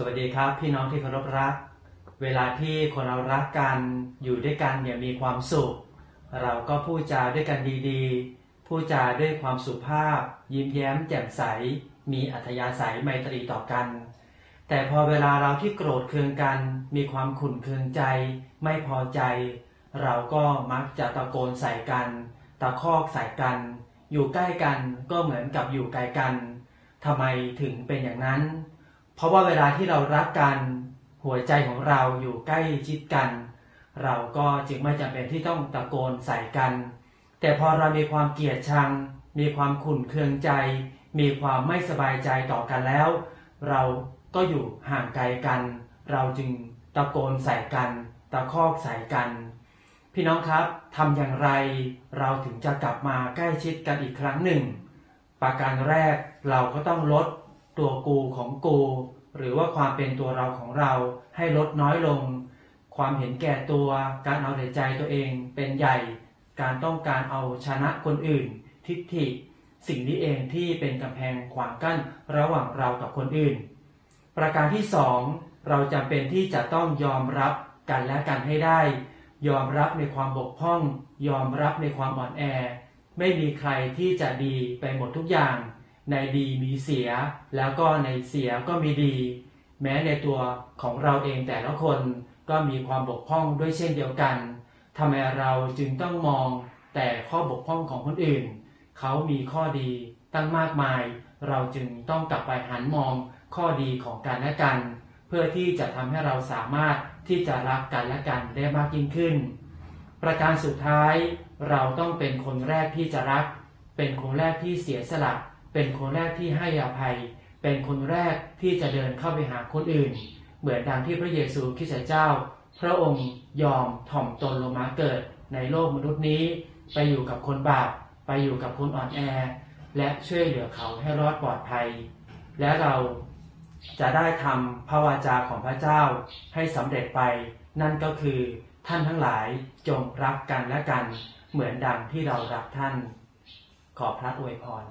สวัสดีครับพี่น้องที่เคารพรัก เวลาที่คนเรารักกันอยู่ด้วยกันเนี่ยมีความสุข เราก็พูดจาด้วยกันดีๆ พูดจาด้วยความสุภาพ ยิ้มแย้มแจ่มใส มีอัธยาศัยไมตรีต่อกัน แต่พอเวลาเราที่โกรธเคืองกัน มีความขุ่นเคืองใจ ไม่พอใจ เราก็มักจะตะโกนใส่กัน ตะคอกใส่กัน อยู่ใกล้กันก็เหมือนกับอยู่ไกลกันทำไมถึงเป็นอย่างนั้น เพราะว่าเวลาที่เรารักกันหัวใจของเราอยู่ใกล้ชิดกัน เราก็จึงไม่จำเป็นที่ต้องตะโกนใส่กัน แต่พอเรามีความเกลียดชัง มีความขุ่นเคืองใจ มีความไม่สบายใจต่อกันแล้ว เราก็อยู่ห่างไกลกัน เราจึงตะโกนใส่กัน ตะคอกใส่กัน พี่น้องครับทำอย่างไรเราถึงจะกลับมาใกล้ชิดกันอีกครั้งหนึ่ง ประการแรกเราก็ต้องลด ตัวกูของกู หรือว่าความเป็นตัวเราของเราให้ลดน้อยลง ความเห็นแก่ตัวการเอาแต่ใจตัวเองเป็นใหญ่ การต้องการเอาชนะคนอื่น ทิฏฐิ สิ่งนี้เองที่เป็นกำแพงขวางกั้นระหว่างเรากับคนอื่น ประการที่สองเราจำเป็นที่จะต้องยอมรับกันและกันให้ได้ ยอมรับในความบกพร่อง ยอมรับในความอ่อนแอ ไม่มีใครที่จะดีไปหมดทุกอย่าง ในดีมีเสีย แล้วก็ในเสียก็มีดี แม้ในตัวของเราเองแต่ละคนก็มีความบกพร่องด้วยเช่นเดียวกันทำไมเราจึงต้องมองแต่ข้อบกพร่องของคนอื่น เขามีข้อดีตั้งมากมาย เราจึงต้องกลับไปหันมองข้อดีของกันและกัน เพื่อที่จะทำให้เราสามารถที่จะรักกันและกันได้มากยิ่งขึ้น ประการสุดท้ายเราต้องเป็นคนแรกที่จะรัก เป็นคนแรกที่เสียสละ เป็นคนแรกที่ให้อภัย เป็นคนแรกที่จะเดินเข้าไปหาคนอื่น เหมือนดังที่พระเยซูคริสต์เจ้า พระองค์ยอมถ่อมตนลงมาเกิดในโลกมนุษย์นี้ ไปอยู่กับคนบาปไปอยู่กับคนอ่อนแอ และช่วยเหลือเขาให้รอดปลอดภัย และเราจะได้ทำพระวาจาของพระเจ้าให้สำเร็จไป นั่นก็คือท่านทั้งหลายจงรักกันและกัน เหมือนดังที่เรารักท่าน ขอพระอวยพร